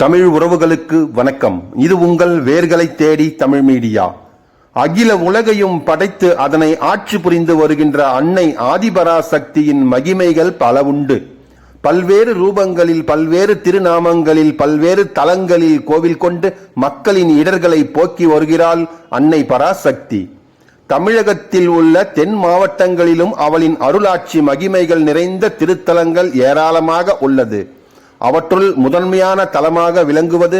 தமிழ் உறவுகளுக்கு வணக்கம். இது உங்கள் வேர்களை தேடி தமிழ் மீடியா. அகில உலகையும் படைத்து அதனை ஆட்சி புரிந்து வருகின்ற அன்னை ஆதிபராசக்தியின் மகிமைகள் பல உண்டு. பல்வேறு ரூபங்களில் பல்வேறு திருநாமங்களில் பல்வேறு தலங்களில் கோவில் கொண்டு மக்களின் இடர்களை போக்கி வருகிறாள் அன்னை பராசக்தி. தமிழகத்தில் உள்ள தென் மாவட்டங்களிலும் அவளின் அருளாட்சி மகிமைகள் நிறைந்த திருத்தலங்கள் ஏராளமாக உள்ளது. அவற்றுள் முதன்மையான தலமாக விளங்குவது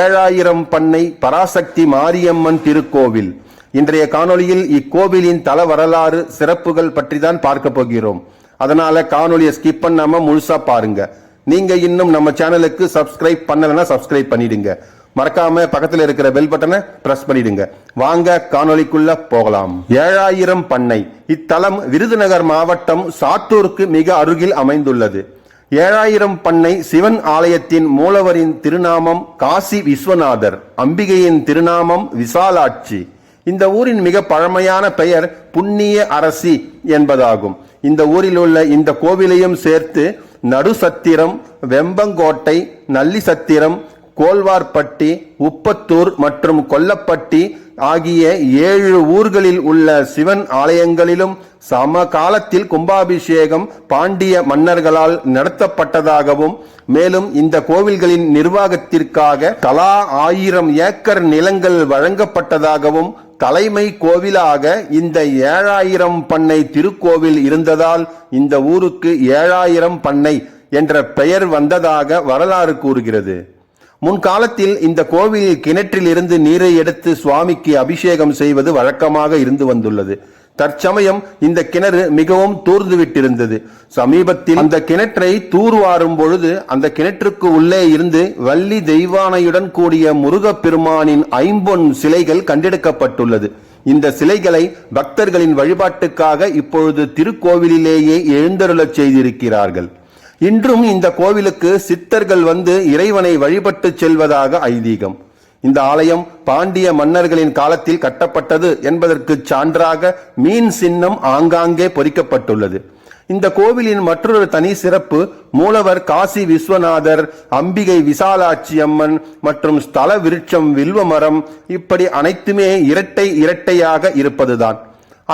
ஏழாயிரம் பண்ணை பராசக்தி மாரியம்மன் திருக்கோவில். இன்றைய காணொளியில் இக்கோவிலின் தல வரலாறு சிறப்புகள் பற்றி தான் பார்க்க போகிறோம். அதனால காணொலியை ஸ்கிப் பண்ணாம முழுசா பாருங்க. நீங்க இன்னும் நம்ம சேனலுக்கு சப்ஸ்கிரைப் பண்ணலன்னா சப்ஸ்கிரைப் பண்ணிடுங்க. மறக்காம பக்கத்தில் இருக்கிற பெல் பட்டனை பிரஸ் பண்ணிடுங்க. வாங்க காணொலிக்குள்ள போகலாம். ஏழாயிரம் பண்ணை. இத்தலம் விருதுநகர் மாவட்டம் சாத்தூருக்கு மிக அருகில் அமைந்துள்ளது. ஏழாயிரம் பண்ணை சிவன் ஆலயத்தின் மூலவரின் திருநாமம் காசி விஸ்வநாதர் அம்பிகையின் திருநாமம் விசாலாட்சி. இந்த ஊரின் மிக பழமையான பெயர் புண்ணிய அரசி என்பதாகும். இந்த ஊரில் உள்ள இந்த கோவிலையும் சேர்த்து நடுசத்திரம் வெம்பங்கோட்டை நல்லிசத்திரம் கோல்வார்பட்டி உப்பத்தூர் மற்றும் கொல்லப்பட்டி ஆகிய ஏழு ஊர்களில் உள்ள சிவன் ஆலயங்களிலும் சமகாலத்தில் கும்பாபிஷேகம் பாண்டிய மன்னர்களால் நடத்தப்பட்டதாகவும் மேலும் இந்த கோவில்களின் நிர்வாகத்திற்காக தலா ஆயிரம் ஏக்கர் நிலங்கள் வழங்கப்பட்டதாகவும் தலைமை கோவிலாக இந்த ஏழாயிரம் பண்ணை திருக்கோவில் இருந்ததால் இந்த ஊருக்கு ஏழாயிரம் பண்ணை என்ற பெயர் வந்ததாக வரலாறு கூறுகிறது. முன்காலத்தில் இந்த கோவிலில் கிணற்றில் இருந்து நீரை எடுத்து சுவாமிக்கு அபிஷேகம் செய்வது வழக்கமாக இருந்து வந்துள்ளது. தற்சமயம் இந்த கிணறு மிகவும் தூர்ந்து விட்டிருந்தது சமீபத்தில் அந்த கிணற்றை தூர்வாரும் பொழுது அந்த கிணற்றுக்கு உள்ளே இருந்து வள்ளி தெய்வானையுடன் கூடிய முருகப்பெருமானின் ஐம்பொன் சிலைகள் கண்டெடுக்கப்பட்டுள்ளது. இந்த சிலைகளை பக்தர்களின் வழிபாட்டுக்காக இப்பொழுது திருக்கோவிலிலேயே எழுந்தருளச் செய்திருக்கிறார்கள். இன்றும் இந்த கோவிலுக்கு சித்தர்கள் வந்து இறைவனை வழிபட்டு செல்வதாக ஐதீகம். இந்த ஆலயம் பாண்டிய மன்னர்களின் காலத்தில் கட்டப்பட்டது என்பதற்கு சான்றாக மீன் சின்னம் ஆங்காங்கே பொறிக்கப்பட்டுள்ளது. இந்த கோவிலின் மற்றொரு தனி சிறப்பு மூலவர் காசி விஸ்வநாதர் அம்பிகை விசாலாட்சி அம்மன் மற்றும் ஸ்தல விருட்சம் வில்வமரம் இப்படி அனைத்துமே இரட்டை இரட்டையாக இருப்பதுதான்.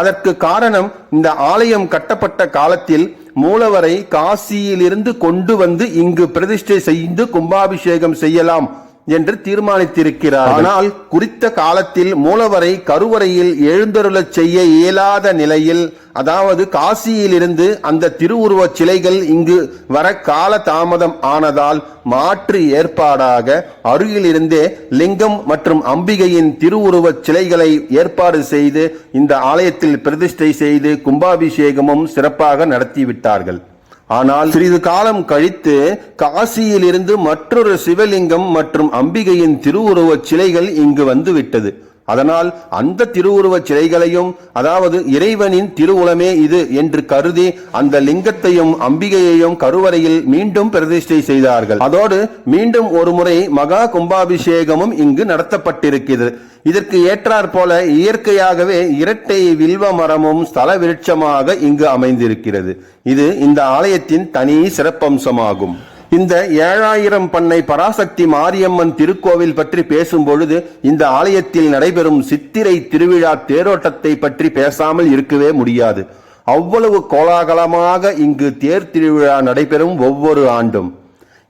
அதற்கு காரணம் இந்த ஆலயம் கட்டப்பட்ட காலத்தில் மூலவரை காசியிலிருந்து கொண்டு வந்து இங்கு பிரதிஷ்டை செய்து கும்பாபிஷேகம் செய்யலாம். என்று தீர்மானித்திருக்கிறார் ஆனால் குறித்த காலத்தில் மூலவரை கருவறையில் எழுந்தருளச் செய்ய இயலாத நிலையில் அதாவது காசியிலிருந்து அந்த திருவுருவச் சிலைகள் இங்கு வர கால தாமதம் ஆனதால் மாற்று ஏற்பாடாக அருகிலிருந்தே லிங்கம் மற்றும் அம்பிகையின் திருவுருவச் சிலைகளை ஏற்பாடு செய்து இந்த ஆலயத்தில் பிரதிஷ்டை செய்து கும்பாபிஷேகமும் சிறப்பாக நடத்திவிட்டார்கள். ஆனால் சிறிது காலம் கழித்து காசியில் இருந்து மற்றொரு சிவலிங்கம் மற்றும் அம்பிகையின் திருவுருவச் சிலைகள் இங்கு வந்து விட்டது அதனால் அந்த திருவுருவச் சிலைகளையும் அதாவது இறைவனின் திருவுளமே இது என்று கருதி அந்த லிங்கத்தையும் அம்பிகையையும் கருவறையில் மீண்டும் பிரதிஷ்டை செய்தார்கள். அதோடு மீண்டும் ஒரு முறை மகா கும்பாபிஷேகமும் இங்கு நடத்தப்பட்டிருக்கிறது. இதற்கு ஏற்றாற் போல இயற்கையாகவே இரட்டை வில்வ மரமும் ஸ்தல விருட்சமாக இங்கு அமைந்திருக்கிறது. இது இந்த ஆலயத்தின் தனி சிறப்பம்சமாகும். இந்த ஏழாயிரம் பண்ணை பராசக்தி மாரியம்மன் திருக்கோவில் பற்றி பேசும் பொழுது இந்த ஆலயத்தில் நடைபெறும் சித்திரை திருவிழா தேரோட்டத்தை பற்றி பேசாமல் இருக்கவே முடியாது. அவ்வளவு கோலாகலமாக இங்கு தேர் திருவிழா நடைபெறும் ஒவ்வொரு ஆண்டும்.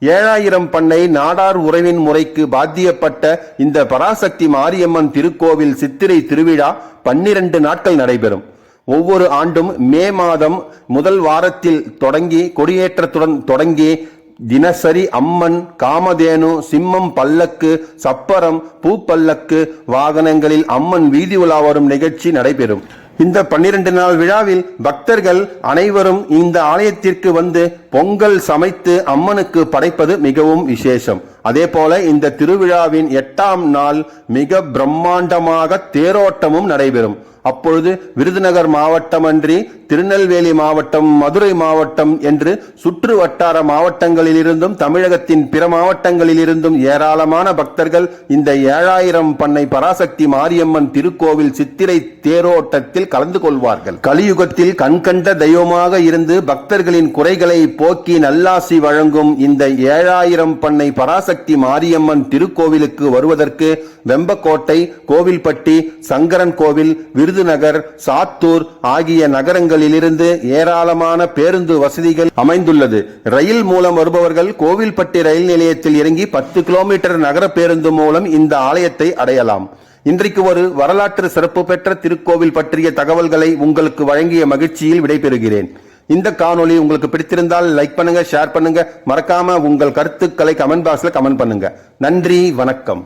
ஏழாயிரம் பண்ணை நாடார் உறவின் முறைக்கு பாத்தியப்பட்ட இந்த பராசக்தி மாரியம்மன் திருக்கோவில் சித்திரை திருவிழா பன்னிரண்டு நாட்கள் நடைபெறும். ஒவ்வொரு ஆண்டும் மே மாதம் முதல் வாரத்தில் தொடங்கி கொடியேற்றத்துடன் தொடங்கி தினசரி அம்மன் காமதேனு சிம்மம் பல்லக்கு சப்பரம் பூப்பல்லக்கு வாகனங்களில் அம்மன் வீதி உலா வரும் நிகழ்ச்சி நடைபெறும். இந்த பன்னிரண்டு நாள் விழாவில் பக்தர்கள் அனைவரும் இந்த ஆலயத்திற்கு வந்து பொங்கல் சமைத்து அம்மனுக்கு படைப்பது மிகவும் விசேஷம். அதே போல இந்த திருவிழாவின் எட்டாம் நாள் மிக பிரம்மாண்டமாக தேரோட்டமும் நடைபெறும். அப்பொழுது விருதுநகர் மாவட்டம் அன்றி திருநெல்வேலி மாவட்டம் மதுரை மாவட்டம் என்று சுற்று வட்டார மாவட்டங்களிலிருந்தும் தமிழகத்தின் பிற மாவட்டங்களிலிருந்தும் ஏராளமான பக்தர்கள் இந்த ஏழாயிரம் பண்ணை பராசக்தி மாரியம்மன் திருக்கோவில் சித்திரை தேரோட்டத்தில் கலந்து கொள்வார்கள். கலியுகத்தில் கண்கண்ட தெய்வமாக இருந்து பக்தர்களின் குறைகளை போக்கி நல்லாசி வழங்கும் இந்த ஏழாயிரம் பண்ணை பராசக்தி மாரியம்மன் திருக்கோவிலுக்கு வருவதற்கு வெம்பக்கோட்டை கோவில்பட்டி சங்கரன் கோவில் விருது விருதுநகர் சாத்தூர் ஆகிய நகரங்களிலிருந்து ஏராளமான பேருந்து வசதிகள் அமைந்துள்ளது. ரயில் மூலம் வருபவர்கள் கோவில்பட்டி ரயில் நிலையத்தில் இறங்கி பத்து கிலோமீட்டர் நகர பேருந்து மூலம் இந்த ஆலயத்தை அடையலாம். இன்றைக்கு ஒரு வரலாற்று சிறப்பு பெற்ற திருக்கோவில் பற்றிய தகவல்களை உங்களுக்கு வழங்கிய மகிழ்ச்சியில் விடைபெறுகிறேன். இந்த காணொலி உங்களுக்கு பிடித்திருந்தால் லைக் பண்ணுங்க ஷேர் பண்ணுங்க. மறக்காம உங்கள் கருத்துக்களை கமெண்ட் பாக்ஸ்ல கமெண்ட் பண்ணுங்க. நன்றி வணக்கம்.